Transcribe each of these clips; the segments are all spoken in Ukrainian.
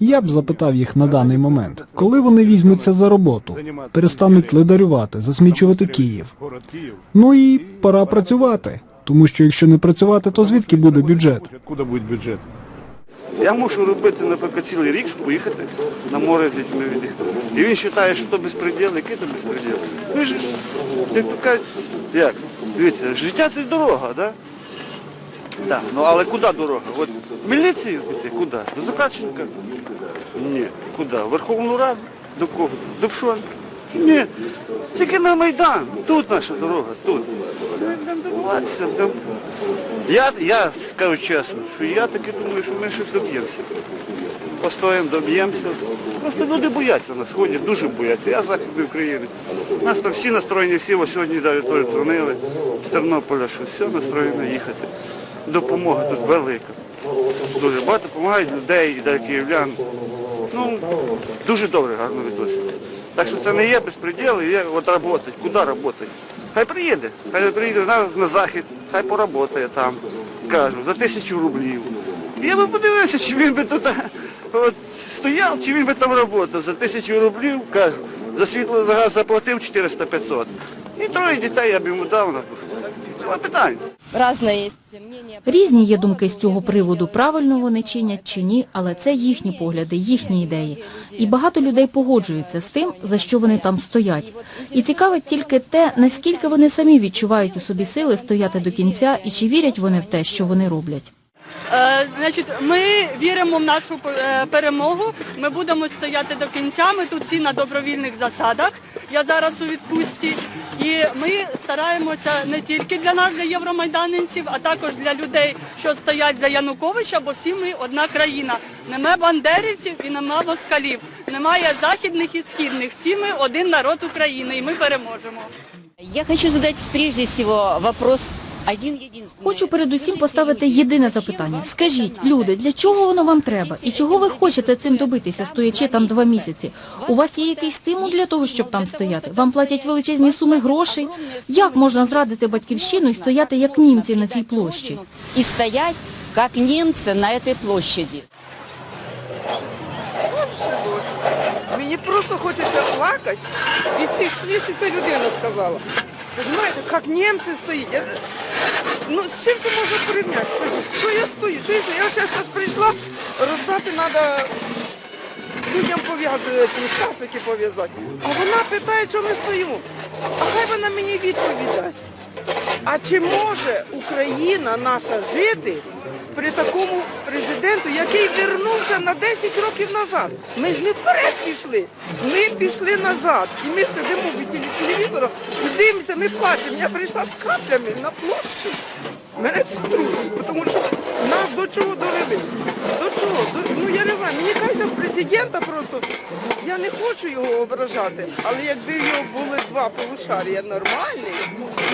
Я б запитав їх на даний момент, коли вони візьмуться за роботу, перестануть ледарювати, засмічувати Київ. Ну і пора працювати. Тому що якщо не працювати, то звідки буде бюджет? Я мушу робити, наприклад, цілий рік, щоб поїхати на море з дітьми віддихнути. І він вважає, що то безпреділ, який то безпреділ. Ну, ж, як? Дивіться, життя це дорога, да? Так, ну але куди дорога? От в міліцію піти, куди? До Закаченка? Ні. Куди? В Верховну Раду? До кого? До Пшонки? Ні. Тільки на Майдан. Тут наша дорога, тут. Ми будемо добиватися. будемо. Я, я скажу чесно, що я таки думаю, що ми щось доб'ємося. Постоїмо, доб'ємося. Просто люди бояться на сході, дуже бояться. Я з Західної України. Нас там всі настроєні, всі ось сьогодні навіть теж дзвонили з Тернополя, що все настроєно їхати. Допомога тут велика. Дуже багато допомагають людей і київлян. Ну, дуже добре, гарно відносяться. Так що це не є безпреділ, є от роботи. Куди роботи? Хай приїде, хай приїде на, на захід, хай поработає там, кажу, за тисячу рублів. Я би подивився, чи він би тут от, стояв, чи він би там працював. За тисячу рублів, кажу, за світло за газ заплатив 400-500. І троє дітей я б йому дав. Нема питань. Різні є думки з цього приводу, правильно вони чинять чи ні, але це їхні погляди, їхні ідеї. І багато людей погоджуються з тим, за що вони там стоять. І цікавить тільки те, наскільки вони самі відчувають у собі сили стояти до кінця і чи вірять вони в те, що вони роблять. Е, Значить, ми віримо в нашу е, перемогу. Ми будемо стояти до кінця. Ми тут всі на добровільних засадах. Я зараз у відпустці. І ми стараємося не тільки для нас, для євромайданинців, а також для людей, що стоять за Януковича, бо всі ми одна країна. Нема бандерівців і нема москалів. Немає західних і східних. Всі ми один народ України, і ми переможемо. Я хочу задать прежде всего вопрос. Хочу передусім поставити єдине запитання. Скажіть, люди, для чого воно вам треба? І чого ви хочете цим добитися, стоячи там два місяці? У вас є якийсь стимул для того, щоб там стояти? Вам платять величезні суми грошей? Як можна зрадити батьківщину і стояти як німці на цій площі? И стоять, как немцы на этой площади. Мені просто хочеться плакати від всіх слів, ця людина сказала. Ви знаєте, як німці стоять. Я... Ну, з чим це можна порівняти? Скажіть, що я стою? Чуєш, я зараз прийшла, роздати треба людям пов'язувати, шафики пов'язати. А вона питає, чому ми стоїмо. А хай вона мені відповідь дасть. А чи може Україна наша жити при такому президенту, який вернувся на 10 років назад? Ми ж не вперед пішли, ми пішли назад. І ми сидимо теле- телевізора і дивимося, ми плачемо. Я прийшла з каплями на площу. Мене все трусить, тому що нас до чого довели? До чого? До, ну я не знаю, мені кажеться, в президента просто, я не хочу його ображати, але якби в нього були два полушарія нормальні,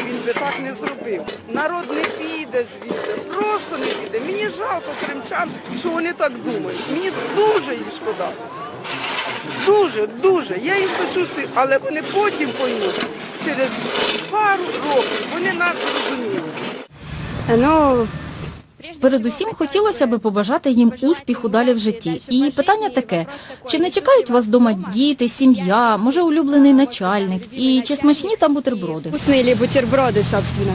він би так не зробив. Народ не піде звідси, просто не піде. Мені жалко кримчан, що вони так думають. Мені дуже їх шкода. Дуже, дуже. Я їм сочувствую, але вони потім поймуть, через пару років вони нас зрозуміють. Ну, Передусім хотілося би побажати їм успіху далі в житті. І питання таке: чи не чекають вас вдома діти, сім'я, може улюблений начальник, і чи смачні там бутерброди? Вкусні бутерброди, собственно.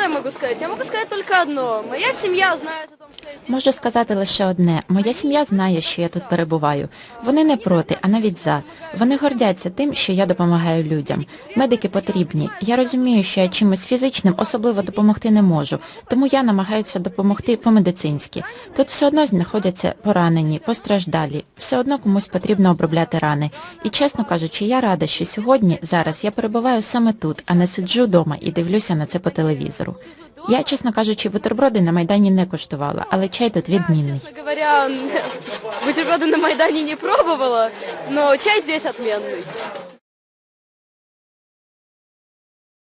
Что я могу сказать? Я могу сказать только одно. Моя семья знает о том, что я. Можу сказати лише одне. Моя сім'я знає, що я тут перебуваю. Вони не проти, а навіть за. Вони гордяться тим, що я допомагаю людям. Медики потрібні. Я розумію, що я чимось фізичним особливо допомогти не можу, тому я намагаюся допомогти по-медицинськи. Тут все одно знаходяться поранені, постраждалі. Все одно комусь потрібно обробляти рани. І чесно кажучи, я рада, що сьогодні, зараз я перебуваю саме тут, а не сиджу вдома і дивлюся на це по телевізору. Я, чесно кажучи, бутерброди на Майдані не коштувала, але чай тут відмінний. Чесно говоря, бутерброди на майдані не пробувала, але чай здесь отменный.